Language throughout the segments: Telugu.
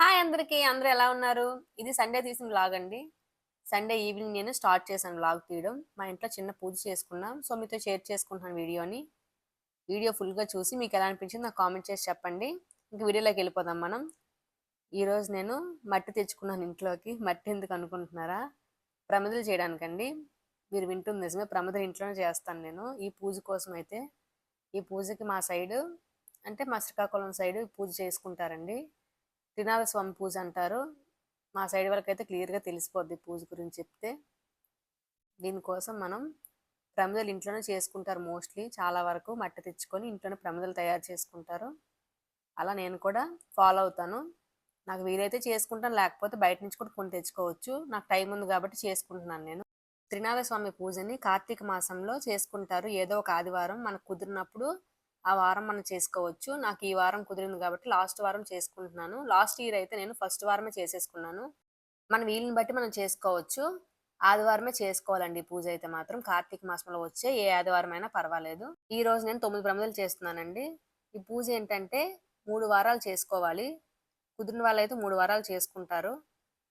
హాయ్ అందరికీ. అందరూ ఎలా ఉన్నారు? ఇది సండే తీసిన బ్లాగ్ అండి. సండే ఈవినింగ్ నేను స్టార్ట్ చేశాను బ్లాగ్ తీయడం. మా ఇంట్లో చిన్న పూజ చేసుకున్నాం. సో మీతో షేర్ చేసుకుంటున్నాను వీడియోని. వీడియో ఫుల్గా చూసి మీకు ఎలా అనిపించింది నాకు కామెంట్ చేసి చెప్పండి. ఇంక వీడియోలోకి వెళ్ళిపోదాం మనం. ఈరోజు నేను మట్టి తెచ్చుకున్నాను ఇంట్లోకి. మట్టి ఎందుకు అనుకుంటున్నారా? ప్రమదలు చేయడానికండి. మీరు వింటుంది నిజమే ప్రమదలు ఇంట్లోనే చేస్తాను నేను. ఈ పూజ కోసం అయితే ఈ పూజకి మా సైడు అంటే మా శ్రీకాకుళం సైడు పూజ చేసుకుంటారండి. త్రినాథ స్వామి పూజ అంటారు. మా సైడ్ వరకు అయితే క్లియర్గా తెలిసిపోద్ది పూజ గురించి చెప్తే. దీనికోసం మనం ప్రమిదలు ఇంట్లోనే చేసుకుంటారు మోస్ట్లీ. చాలా వరకు మట్టి తెచ్చుకొని ఇంట్లోనే ప్రమిదలు తయారు చేసుకుంటారు. అలా నేను కూడా ఫాలో అవుతాను. నాకు వీలైతే చేసుకుంటాను. లేకపోతే బయట నుంచి కూడా కొని తెచ్చుకోవచ్చు. నాకు టైం ఉంది కాబట్టి చేసుకుంటున్నాను నేను. త్రినాథ స్వామి పూజని కార్తీక మాసంలో చేసుకుంటారు. ఏదో ఒక ఆదివారం మనకు కుదిరినప్పుడు ఆ వారం మనం చేసుకోవచ్చు. నాకు ఈ వారం కుదిరింది కాబట్టి లాస్ట్ వారం చేసుకుంటున్నాను. లాస్ట్ ఇయర్ అయితే నేను ఫస్ట్ వారమే చేసేసుకున్నాను. మన వీలుని బట్టి మనం చేసుకోవచ్చు. ఆదివారమే చేసుకోవాలండి పూజ అయితే మాత్రం. కార్తీక మాసంలో వచ్చే ఏ ఆదివారం అయినా పర్వాలేదు. ఈ రోజు నేను తొమ్మిది ప్రమిదలు చేస్తున్నానండి. ఈ పూజ ఏంటంటే మూడు వారాలు చేసుకోవాలి. కుదిరిన వాళ్ళైతే మూడు వారాలు చేసుకుంటారు.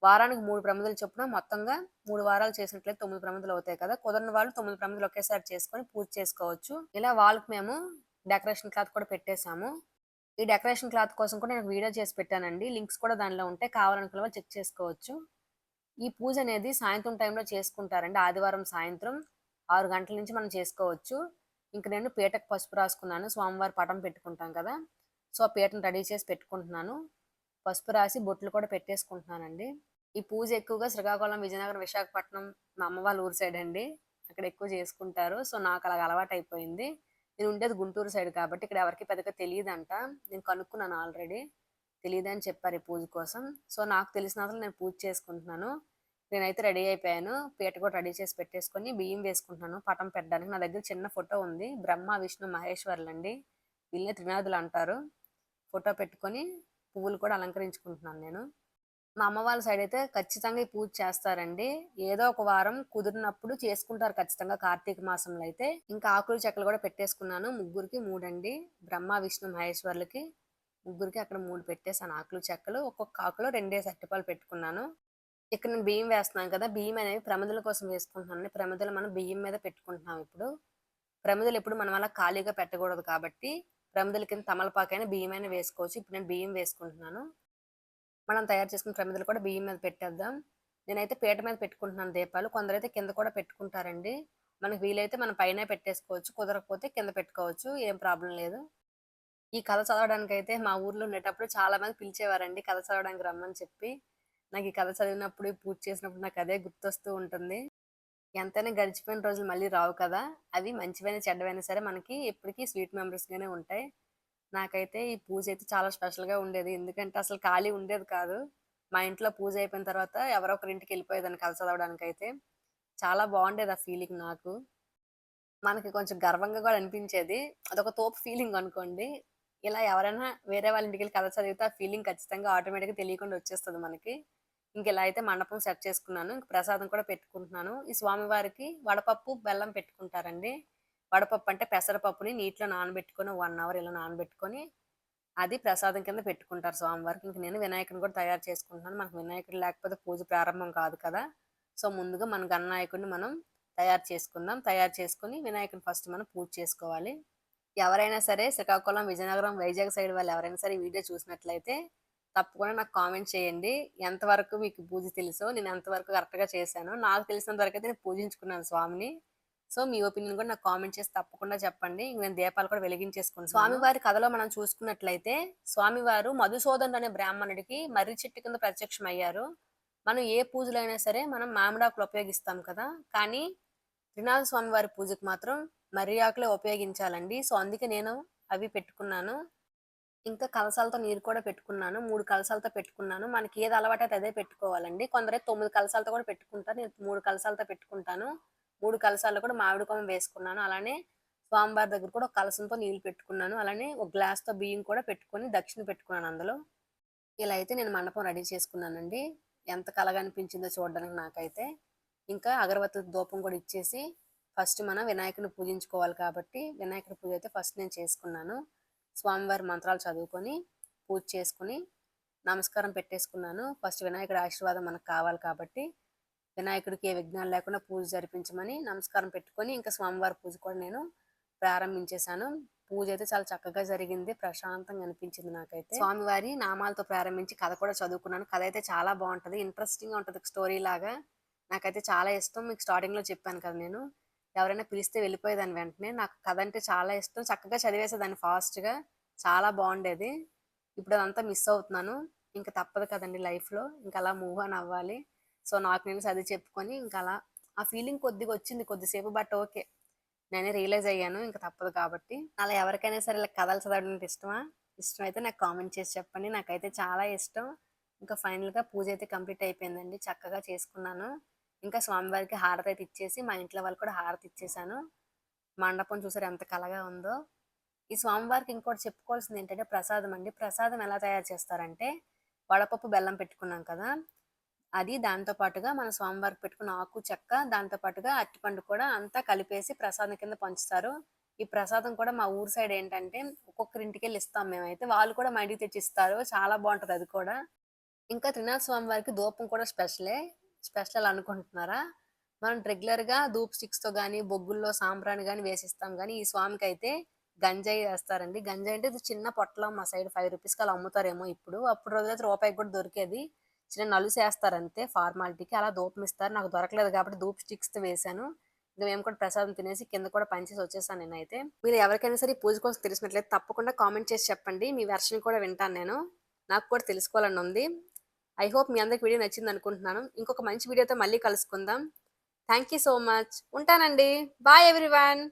వారానికి మూడు ప్రమిదలు చొప్పున మొత్తంగా మూడు వారాలు చేసినట్లయితే తొమ్మిది ప్రమిదలు అవుతాయి కదా. కుదరని వాళ్ళు తొమ్మిది ప్రమిదలు ఒకేసారి చేసుకొని పూజ చేసుకోవచ్చు. ఇలా వాళ్ళకి మేము డెకరేషన్ క్లాత్ కూడా పెట్టేశాము. ఈ డెకరేషన్ క్లాత్ కోసం కూడా నేను వీడియో చేసి పెట్టానండి. లింక్స్ కూడా దానిలో ఉంటాయి. కావాలనుకున్న వాళ్ళు చెక్ చేసుకోవచ్చు. ఈ పూజ అనేది సాయంత్రం టైంలో చేసుకుంటారండి. ఆదివారం సాయంత్రం ఆరు గంటల నుంచి మనం చేసుకోవచ్చు. ఇంక నేను పీటకు పసుపు రాసుకున్నాను. స్వామివారి పటం పెట్టుకుంటాం కదా. సో ఆ పీటను రెడీ చేసి పెట్టుకుంటున్నాను. పసుపు రాసి బొట్లు కూడా పెట్టేసుకుంటున్నానండి. ఈ పూజ ఎక్కువగా శ్రీకాకుళం విజయనగరం విశాఖపట్నం మా అమ్మ వాళ్ళ ఊరు సైడ్ అండి. అక్కడ ఎక్కువ చేసుకుంటారు. సో నాకు అలాగ అలవాటు అయిపోయింది. నేను ఉండేది గుంటూరు సైడ్ కాబట్టి ఇక్కడ ఎవరికి పెద్దగా తెలియదంట. నేను కనుక్కున్నాను ఆల్రెడీ. తెలియదు అని చెప్పారు ఈ పూజ కోసం. సో నాకు తెలిసిన నేను పూజ చేసుకుంటున్నాను. నేనైతే రెడీ అయిపోయాను. పీట కూడా రెడీ చేసి పెట్టేసుకొని బియ్యం వేసుకుంటున్నాను. పటం పెట్టడానికి నా దగ్గర చిన్న ఫోటో ఉంది. బ్రహ్మ విష్ణు మహేశ్వర్లు అండి. వీళ్ళని త్రినాథులు అంటారు. ఫోటో పెట్టుకొని పువ్వులు కూడా అలంకరించుకుంటున్నాను నేను. మా అమ్మ వాళ్ళ సైడ్ అయితే ఖచ్చితంగా ఈ పూజ చేస్తారండి. ఏదో ఒక వారం కుదిరినప్పుడు చేసుకుంటారు ఖచ్చితంగా కార్తీక మాసంలో అయితే. ఇంకా ఆకులు చెక్కలు కూడా పెట్టేసుకున్నాను. ముగ్గురికి మూడండి. బ్రహ్మ విష్ణు మహేశ్వర్లకి ముగ్గురికి అక్కడ మూడు పెట్టేసాను ఆకులు చెక్కలు ఒక్కొక్క ఆకులో రెండే సట్టిపాలు పెట్టుకున్నాను. ఇక్కడ నేను బియ్యం వేస్తున్నాను కదా. బియ్యం అనేవి ప్రమిదల కోసం వేసుకుంటున్నాను. ప్రమిదలు మనం బియ్యం మీద పెట్టుకుంటున్నాం ఇప్పుడు. ప్రమిదలు ఎప్పుడు మనం అలా ఖాళీగా పెట్టకూడదు కాబట్టి ప్రమిదల కింద తమలపాకైనా బియ్యం అయినా వేసుకోవచ్చు. ఇప్పుడు నేను బియ్యం వేసుకుంటున్నాను. మనం తయారు చేసుకున్న ప్రమిదలు కూడా బియ్యం మీద పెట్టేద్దాం. నేనైతే పీట మీద పెట్టుకుంటున్నాను దీపాలు. కొందరైతే కింద కూడా పెట్టుకుంటారండి. మనకు వీలైతే మనం పైన పెట్టేసుకోవచ్చు. కుదరకపోతే కింద పెట్టుకోవచ్చు. ఏం ప్రాబ్లం లేదు. ఈ కథ చదవడానికి అయితే మా ఊర్లో ఉండేటప్పుడు చాలా మంది పిలిచేవారండి కథ చదవడానికి రమ్మని చెప్పి. నాకు ఈ కథ చదివినప్పుడు పూజ చేసినప్పుడు నాకు అదే గుర్తొస్తూ ఉంటుంది. ఎంతైనా గడిచిపోయిన రోజులు మళ్ళీ రావు కదా. అవి మంచివైన చెడ్డవైనా సరే మనకి ఎప్పటికీ స్వీట్ మెమరీస్గానే ఉంటాయి. నాకైతే ఈ పూజ అయితే చాలా స్పెషల్గా ఉండేది. ఎందుకంటే అసలు ఖాళీ ఉండేది కాదు. మా ఇంట్లో పూజ అయిపోయిన తర్వాత ఎవరో ఒకరి ఇంటికి వెళ్ళిపోయేదాన్ని కలిసి చదవడానికి అయితే చాలా బాగుండేది ఆ ఫీలింగ్ నాకు. మనకి కొంచెం గర్వంగా కూడా అనిపించేది. అదొక తోపు ఫీలింగ్ అనుకోండి. ఇలా ఎవరైనా వేరే వాళ్ళ ఇంటికి వెళ్ళి కథ చదివితే ఆ ఫీలింగ్ ఖచ్చితంగా ఆటోమేటిక్గా తెలియకుండా వచ్చేస్తుంది మనకి. ఇంక ఇలా అయితే మండపం సెట్ చేసుకున్నాను. ఇంక ప్రసాదం కూడా పెట్టుకుంటున్నాను. ఈ స్వామివారికి వడపప్పు బెల్లం పెట్టుకుంటారండి. వడపప్పు అంటే పెసరపప్పుని నీటిలో నానబెట్టుకొని వన్ అవర్ ఇలా నానబెట్టుకొని అది ప్రసాదం కింద పెట్టుకుంటారు స్వామివారికి. ఇంక నేను వినాయకుడిని కూడా తయారు చేసుకుంటున్నాను. మనకు వినాయకుడు లేకపోతే పూజ ప్రారంభం కాదు కదా. సో ముందుగా మన గణనాయకుడిని మనం తయారు చేసుకుందాం. తయారు చేసుకుని వినాయకుడిని ఫస్ట్ మనం పూజ చేసుకోవాలి. ఎవరైనా సరే శ్రీకాకుళం విజయనగరం వైజాగ్ సైడ్ వాళ్ళు ఎవరైనా సరే వీడియో చూసినట్లయితే తప్పకుండా నాకు కామెంట్ చేయండి. ఎంతవరకు మీకు పూజ తెలుసో నేను ఎంతవరకు కరెక్ట్గా చేశాను. నాకు తెలిసినంత వరకు అయితే నేను పూజించుకున్నాను స్వామిని. సో మీ ఒపీనియన్ కూడా నాకు కామెంట్ చేసి తప్పకుండా చెప్పండి. ఇంక నేను దీపాలు కూడా వెలిగించేసుకున్నాను స్వామివారి కథలో మనం చూసుకున్నట్లయితే స్వామివారు మధుసూదనుడు అనే బ్రాహ్మణుడికి మర్రి చెట్టు కింద ప్రత్యక్షం అయ్యారు మనం ఏ పూజలైనా సరే మనం మామిడాకులు ఉపయోగిస్తాం కదా. కానీ త్రినాథ స్వామివారి పూజకు మాత్రం మర్రి ఆకులే ఉపయోగించాలండి. సో అందుకే నేను అవి పెట్టుకున్నాను. ఇంకా కలసాలతో నీరు కూడా పెట్టుకున్నాను. మూడు కలసాలతో పెట్టుకున్నాను. మనకి ఏది అలవాటు అయితే అదే పెట్టుకోవాలండి. కొందరైతే తొమ్మిది కలసాలతో కూడా పెట్టుకుంటాను నేను మూడు కలసాలతో పెట్టుకుంటాను. మూడు కలసాలు కూడా మామిడి కొమ్మ వేసుకున్నాను. అలానే స్వామివారి దగ్గర కూడా ఒక కలసంతో నీళ్ళు పెట్టుకున్నాను. అలానే ఒక గ్లాస్తో బియ్యం కూడా పెట్టుకొని దక్షిణ పెట్టుకున్నాను అందులో. ఇలా అయితే నేను మండపం రెడీ చేసుకున్నానండి. ఎంత కలగా అనిపించిందో చూడడానికి నాకైతే. ఇంకా అగరబత్తి దూపం కూడా ఇచ్చేసి ఫస్ట్ మనం వినాయకుని పూజించుకోవాలి కాబట్టి వినాయకుడి పూజ అయితే ఫస్ట్ నేను చేసుకున్నాను. స్వామివారి మంత్రాలు చదువుకొని పూజ చేసుకుని నమస్కారం పెట్టేసుకున్నాను. ఫస్ట్ వినాయకుడి ఆశీర్వాదం మనకు కావాలి కాబట్టి వినాయకుడికి ఏ విఘ్నాలు లేకుండా పూజ జరిపించమని నమస్కారం పెట్టుకొని ఇంకా స్వామివారి పూజ కూడా నేను ప్రారంభించేశాను. పూజ అయితే చాలా చక్కగా జరిగింది. ప్రశాంతంగా అనిపించింది నాకైతే. స్వామివారి నామాలతో ప్రారంభించి కథ కూడా చదువుకున్నాను. కథ అయితే చాలా బాగుంటుంది. ఇంట్రెస్టింగ్ ఉంటుంది స్టోరీ లాగా. నాకైతే చాలా ఇష్టం. మీకు స్టార్టింగ్లో చెప్పాను కదా నేను. ఎవరైనా పిలిస్తే వెళ్ళిపోయేదాన్ని వెంటనే. నాకు కథ అంటే చాలా ఇష్టం. చక్కగా చదివేసేదాన్ని ఫాస్ట్గా చాలా బాగుండేది. ఇప్పుడు అదంతా మిస్ అవుతున్నాను. ఇంకా తప్పదు కదండి లైఫ్లో ఇంకా అలా మూవ్ అని అవ్వాలి. సో నాకు నేను అది చెప్పుకొని ఇంకా అలా ఆ ఫీలింగ్ కొద్దిగా వచ్చింది కొద్దిసేపు బట్ ఓకే. నేనే రియలైజ్ అయ్యాను ఇంకా తప్పదు కాబట్టి. అలా ఎవరికైనా సరే ఇలా కథలు చదవడం అంటే ఇష్టమా? ఇష్టం అయితే నాకు కామెంట్ చేసి చెప్పండి. నాకైతే చాలా ఇష్టం. ఇంకా ఫైనల్గా పూజ అయితే కంప్లీట్ అయిపోయిందండి. చక్కగా చేసుకున్నాను. ఇంకా స్వామివారికి హారతి అయితే ఇచ్చేసి మా ఇంట్లో వాళ్ళు కూడా హారతి ఇచ్చేసాను. మండపం చూసారు ఎంత కలగా ఉందో. ఈ స్వామివారికి ఇంకోటి చెప్పుకోవాల్సింది ఏంటంటే ప్రసాదం అండి. ప్రసాదం ఎలా తయారు చేస్తారంటే వడపప్పు బెల్లం పెట్టుకున్నాం కదా. అది దాంతో పాటుగా మన స్వామివారికి పెట్టుకున్న ఆకు చెక్క దాంతోపాటుగా అరటిపండు కూడా అంతా కలిపేసి ప్రసాదం కింద పంచుతారు. ఈ ప్రసాదం కూడా మా ఊరు సైడ్ ఏంటంటే ఒక్కొక్కరింటికి వెళ్ళి ఇస్తాం మేమైతే. వాళ్ళు కూడా మా ఇంటికి తెచ్చిస్తారు చాలా బాగుంటుంది అది కూడా. ఇంకా త్రినాథ స్వామి వారికి ధూపం కూడా స్పెషలే. స్పెషల్ అనుకుంటున్నారా? మనం రెగ్యులర్గా ధూప్ స్టిక్స్తో కానీ బొగ్గుల్లో సాంబ్రాన్ని కానీ వేసిస్తాం. కానీ ఈ స్వామికి అయితే గంజాయి వేస్తారండి. గంజాయి అంటే ఇది చిన్న పొట్టలో మా సైడ్ ఫైవ్ రూపీస్కి అలా అమ్ముతారేమో ఇప్పుడు. అప్పుడు రోజు రూపాయికి కూడా దొరికేది. చిన్న నలుసు వేస్తారు అంతే ఫార్మాలిటీకి. అలా ధూపం ఇస్తారు. నాకు దొరకలేదు కాబట్టి దూప్ స్టిక్స్ వేశాను. వేసాను ఇంకా మేము కూడా ప్రసాదం తినేసి కింద కూడా పనిచేసి వచ్చేసాను నేనైతే. మీరు ఎవరికైనా సరే పూజ కోసం తెలిసినట్లయితే తప్పకుండా కామెంట్ చేసి చెప్పండి. మీ వెర్షన్ కూడా వింటాను నేను. నాకు కూడా తెలుసుకోవాలని ఉంది. ఐ హోప్ మీ అందరికి వీడియో నచ్చింది అనుకుంటున్నాను. ఇంకొక మంచి వీడియోతో మళ్ళీ కలుసుకుందాం. థ్యాంక్ యూ సో మచ్ ఉంటానండి. Bye everyone